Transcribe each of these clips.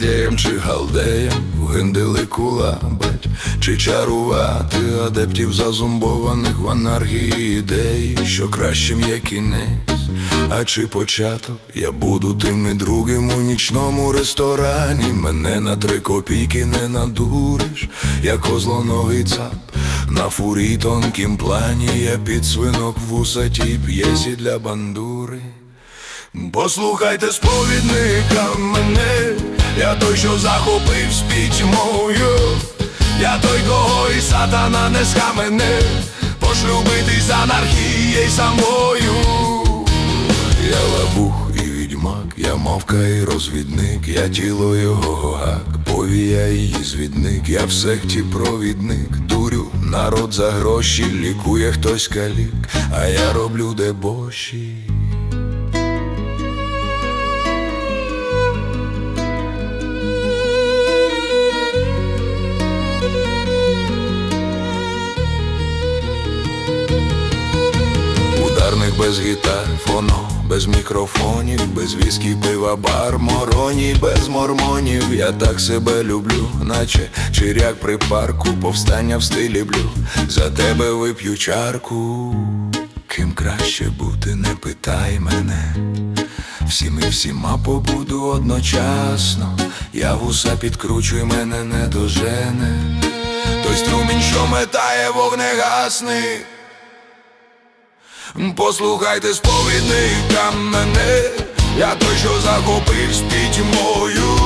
чи галдеям в генделику лабать, чи чарувати адептів зазумбованих в анархії ідей, що кращим є кінець, а чи початок я буду тим і другим у нічному ресторані. Мене на три копійки не надуриш, як козлоногий цап. На фурі тонкім плані я під свинок в усаті п'єсі для бандури. Послухайте сповідника мене, я той, що захопив спіть мою, я той, кого і сатана не схамене, пошлюбитись з анархією самою. Я лабух і відьмак, я мавка і розвідник, я тіло його гак, повія її звідник, я в секті провідник, дурю, народ за гроші, лікує хтось калік, а я роблю дебоші. Без гітар, фоно, без мікрофонів, без віскі, пива, бар, мороні, без мормонів. Я так себе люблю, наче чиряк при парку, повстання в стилі блю. За тебе вип'ю чарку. Ким краще бути, не питай мене. Всім і всіма побуду одночасно. Я вуса підкручуй, мене не дожене. Той струмінь, що метає вогнегасний. Послухайте сповідника мене, я той, що захопив спіть мою,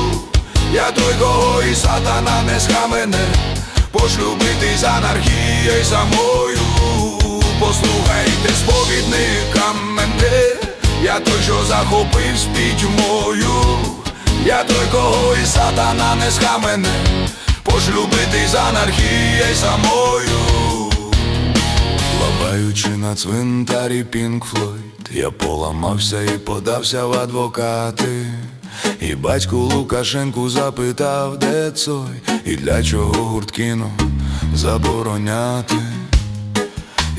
я той, кого і сатана не схамене, пошлюбитись з анархією самою. Послухайте сповідника мене, я той, що захопив спіть мою, я той, кого і сатана не схамене, пошлюбитись з анархією самою. Лабаючи на цвинтарі Пінк Флойд, я поламався і подався в адвокати. І батьку Лукашенку запитав, де цой, і для чого гурткіно забороняти.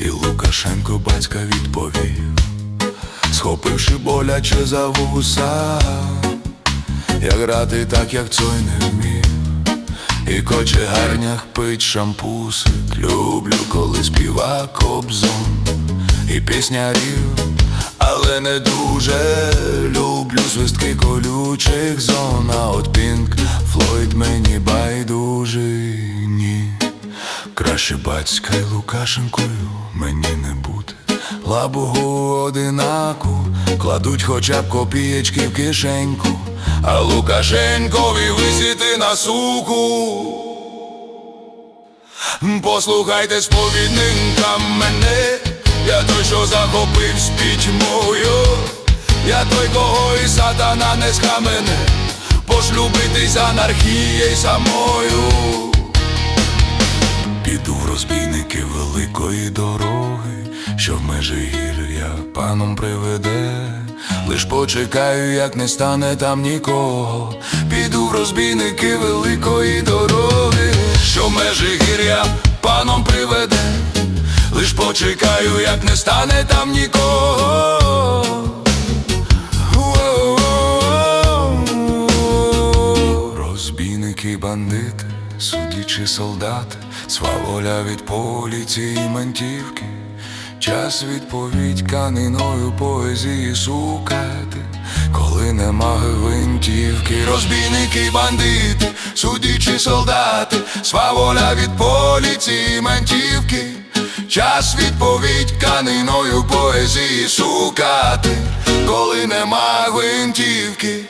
І Лукашенко батька відповів, схопивши боляче за вуса, як грати так, як цой не вмів. І кочегарнях пить шампусик Люблю, коли співа кобзон. І піснярів, але не дуже. Люблю свистки колючих зон. А от Пінк Флойд мені байдужий. Ні. Краще батька й Лукашенкою мені не бути. Лабугу одинаку Кладуть хоча б копієчки в кишеньку А Лукашенкові висіти на суку. Послухайте сповідника мене. Я той, що захопив з мою. Я той, кого і сатана не схамене. Пошлюбитись анархією самою Піду в розбійники великої дороги, що в Межигір'я паном приведе. Лиш почекаю, як не стане там нікого. Піду в розбійники великої дороги, що в Межигір'я паном приведе. Лиш почекаю, як не стане там нікого. Судячи солдати, сваволя від поліції й ментівки, час відповідь каниною поезії сукати, коли нема гвинтівки, розбійники, бандити, судячи солдати, сваволя від поліції ментівки, час відповідь каниною поезії сукати, коли нема гвинтівки.